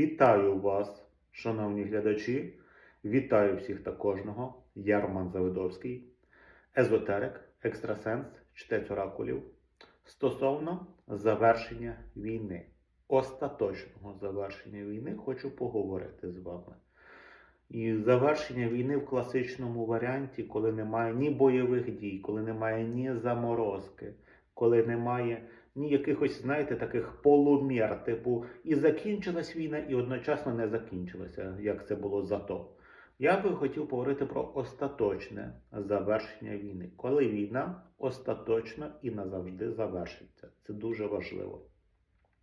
Вітаю вас, шановні глядачі. Вітаю всіх та кожного. Я Роман Завидовський, езотерик, екстрасенс, чтець оракулів. Стосовно завершення війни, остаточного завершення війни, хочу поговорити з вами. І завершення війни в класичному варіанті, коли немає ні бойових дій, коли немає ні заморозки, коли немає ні якихось, знаєте, таких полумір, типу, і закінчилась війна, і одночасно не закінчилася, як це було зато. Я би хотів поговорити про остаточне завершення війни, коли війна остаточно і назавжди завершиться. Це дуже важливо.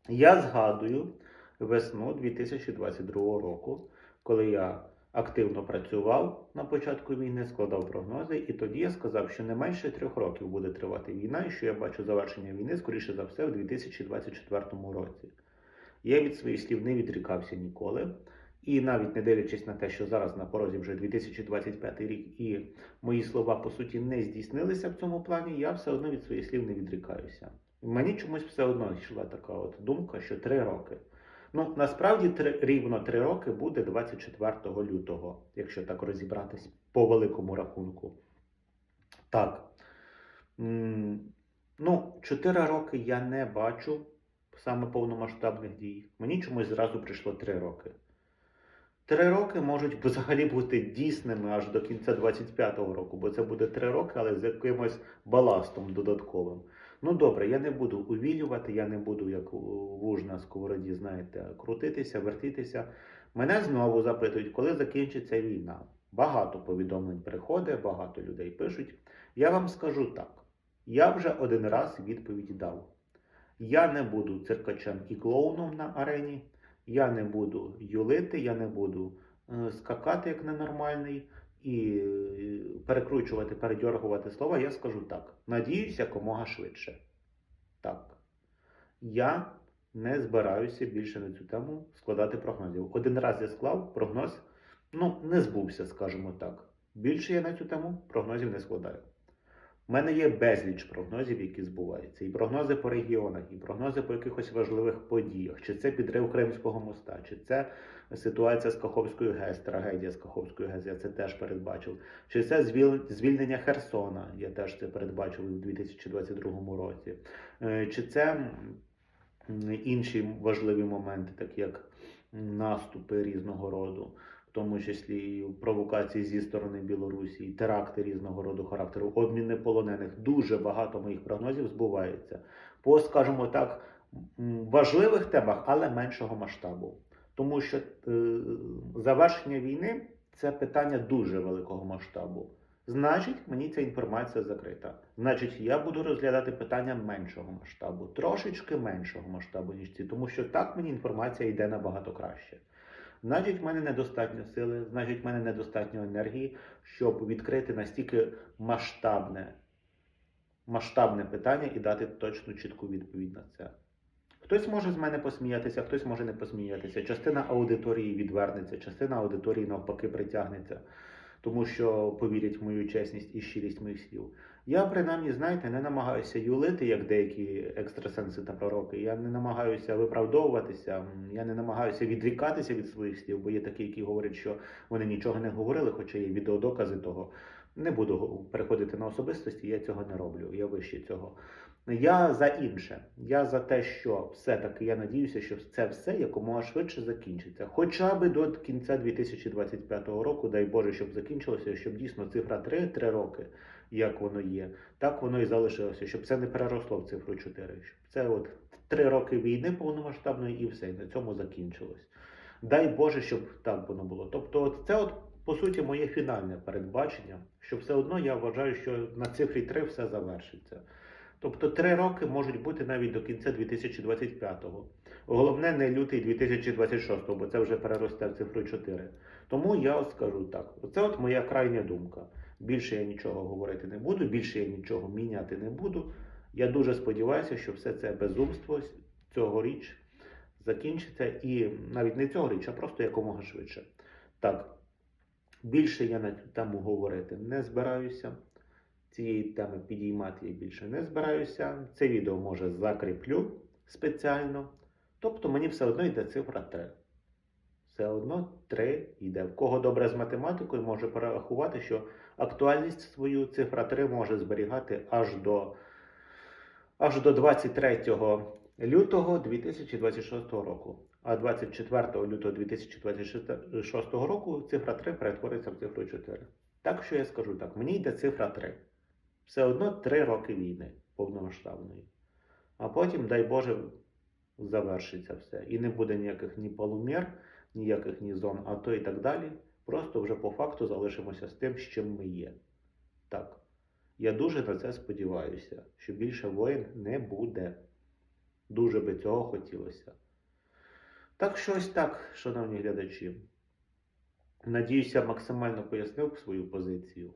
Я згадую весну 2022 року, коли я активно працював на початку війни, складав прогнози, і тоді я сказав, що не менше трьох років буде тривати війна, і що я бачу завершення війни, скоріше за все, в 2024 році. Я від своїх слів не відрікався ніколи. І навіть не дивлячись на те, що зараз на порозі вже 2025 рік, і мої слова по суті не здійснилися в цьому плані, я все одно від своїх слів не відрікаюся. Мені чомусь все одно йшла така от думка, що три роки. Ну, насправді три, рівно три роки буде 24 лютого, якщо так розібратись по великому рахунку. Так. Ну, 4 роки я не бачу саме повномасштабних дій. Мені чомусь зразу прийшло 3 роки. Три роки можуть взагалі бути дійсними аж до кінця 25-го року, бо це буде три роки, але з якимось баластом додатковим. Ну добре, я не буду увілювати, я не буду, як вуж на сковороді, знаєте, крутитися, вертітися. Мене знову запитують, коли закінчиться війна. Багато повідомлень приходить, багато людей пишуть. Я вам скажу так: я вже один раз відповідь дав. Я не буду циркачем і клоуном на арені. Я не буду юлити, я не буду е, скакати як ненормальний і перекручувати, передьоргувати слова. Я скажу так. Надіюся, якомога швидше. Так. Я не збираюся більше на цю тему складати прогнозів. Один раз я склав прогноз, ну, не збувся, скажімо так. Більше я на цю тему прогнозів не складаю. У мене є безліч прогнозів, які збуваються. І прогнози по регіонах, і прогнози по якихось важливих подіях. Чи це підрив Кримського моста, чи це ситуація з Каховською ГЕС, трагедія з Каховською ГЕС, я це теж передбачив. Чи це звіл- звільнення Херсона, я теж це передбачив у 2022 році. Е, Чи це інші важливі моменти, такі як наступи різного роду тому числі і провокації зі сторони Білорусі, і теракти різного роду характеру, обміни полонених. Дуже багато моїх прогнозів збувається по, скажімо так, важливих темах, але меншого масштабу. Тому що е, завершення війни це питання дуже великого масштабу. Значить, мені ця інформація закрита. Значить, я буду розглядати питання меншого масштабу, трошечки меншого масштабу, ніж ці, тому що так мені інформація йде набагато краще. Значить, в мене недостатньо сили, значить, в мене недостатньо енергії, щоб відкрити настільки масштабне, масштабне питання і дати точну чітку відповідь на це. Хтось може з мене посміятися, хтось може не посміятися. Частина аудиторії відвернеться, частина аудиторії навпаки притягнеться, тому що повірять в мою чесність і щирість моїх слів. Я, принаймні, знаєте, не намагаюся юлити, як деякі екстрасенси та пророки. Я не намагаюся виправдовуватися, я не намагаюся відрікатися від своїх слів, бо є такі, які говорять, що вони нічого не говорили, хоча є відеодокази того. Не буду переходити на особистості, я цього не роблю, я вище цього. Я за інше. Я за те, що все-таки я надіюся, що це все якомога швидше закінчиться. Хоча би до кінця 2025 року, дай Боже, щоб закінчилося, щоб дійсно цифра 3, 3 роки, як воно є, так воно і залишилося, щоб це не переросло в цифру 4. Щоб це от 3 роки війни повномасштабної і все, і на цьому закінчилось. Дай Боже, щоб так воно було. Тобто, от це от по суті моє фінальне передбачення, що все одно я вважаю, що на цифрі 3 все завершиться. Тобто три роки можуть бути навіть до кінця 2025-го. Головне не лютий 2026-го, бо це вже переросте в цифру 4. Тому я от скажу так: це от моя крайня думка. Більше я нічого говорити не буду, більше я нічого міняти не буду. Я дуже сподіваюся, що все це безумство цьогоріч закінчиться і навіть не цьогоріч, а просто якомога швидше. Так, більше я на цю тему говорити не збираюся цієї теми підіймати я більше не збираюся. Це відео може закріплю спеціально. Тобто мені все одно йде цифра 3. Все одно 3 йде. В кого добре з математикою, може порахувати, що актуальність свою цифра 3 може зберігати аж до, аж до 23 лютого 2026 року. А 24 лютого 2026 року цифра 3 перетвориться в цифру 4. Так що я скажу так, мені йде цифра 3. Все одно 3 роки війни повномасштабної. А потім, дай Боже, завершиться все. І не буде ніяких ні полумір, ніяких ні зон АТО і так далі. Просто вже по факту залишимося з тим, з чим ми є. Так. Я дуже на це сподіваюся, що більше воїн не буде. Дуже би цього хотілося. Так що ось так, шановні глядачі. Надіюся, максимально пояснив свою позицію.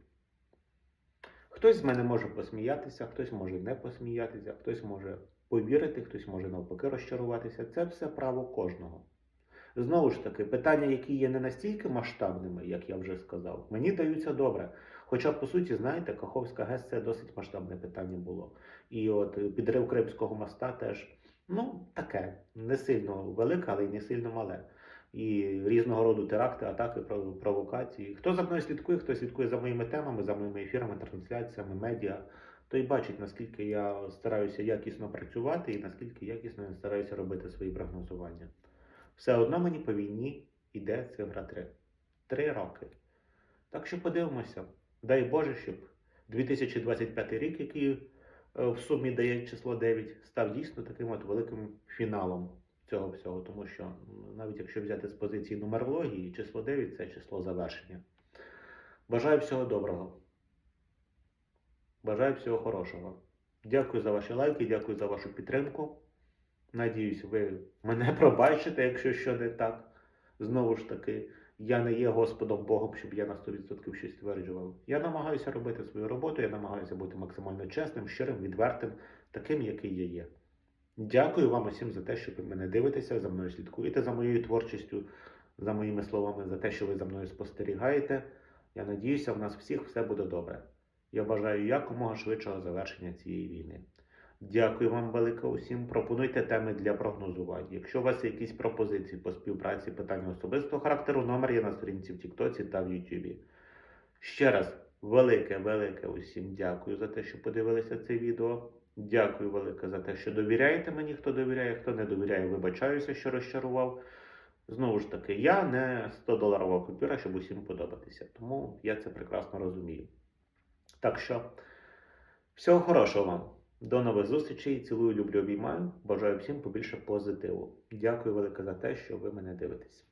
Хтось з мене може посміятися, хтось може не посміятися, хтось може повірити, хтось може навпаки розчаруватися. Це все право кожного. Знову ж таки, питання, які є не настільки масштабними, як я вже сказав, мені даються добре. Хоча, по суті, знаєте, Каховська ГЕС це досить масштабне питання було. І от е, підрив Кримського моста теж, ну, таке, не сильно велике, але й не сильно мале. І різного роду теракти, атаки, провокації. Хто за мною слідкує, хто слідкує за моїми темами, за моїми ефірами, трансляціями, медіа, той бачить, наскільки я стараюся якісно працювати і наскільки якісно я стараюся робити свої прогнозування. Все одно мені по війні йде цифра 3. Три роки. Так що подивимося. Дай Боже, щоб 2025 рік, який е, в сумі дає число 9, став дійсно таким от великим фіналом цього всього. Тому що навіть якщо взяти з позиції нумерології, число 9 це число завершення. Бажаю всього доброго. Бажаю всього хорошого. Дякую за ваші лайки, дякую за вашу підтримку. Надіюсь, ви мене пробачите, якщо що не так. Знову ж таки, я не є Господом Богом, щоб я на 100% щось стверджував. Я намагаюся робити свою роботу, я намагаюся бути максимально чесним, щирим, відвертим, таким, який я є. Дякую вам усім за те, що ви мене дивитеся, за мною слідкуєте за моєю творчістю, за моїми словами, за те, що ви за мною спостерігаєте. Я надіюся, в нас всіх все буде добре. Я бажаю якомога швидшого завершення цієї війни. Дякую вам велике усім. Пропонуйте теми для прогнозування. Якщо у вас є якісь пропозиції по співпраці, питання особистого характеру, номер є на сторінці в Тіктоці та в Ютубі. Ще раз велике, велике усім дякую за те, що подивилися це відео. Дякую велике за те, що довіряєте мені, хто довіряє, хто не довіряє, вибачаюся, що розчарував. Знову ж таки, я не 100 доларова купюра, щоб усім подобатися. Тому я це прекрасно розумію. Так що, всього хорошого вам. До нових зустрічей. Цілую, люблю, обіймаю. Бажаю всім побільше позитиву. Дякую велике за те, що ви мене дивитесь.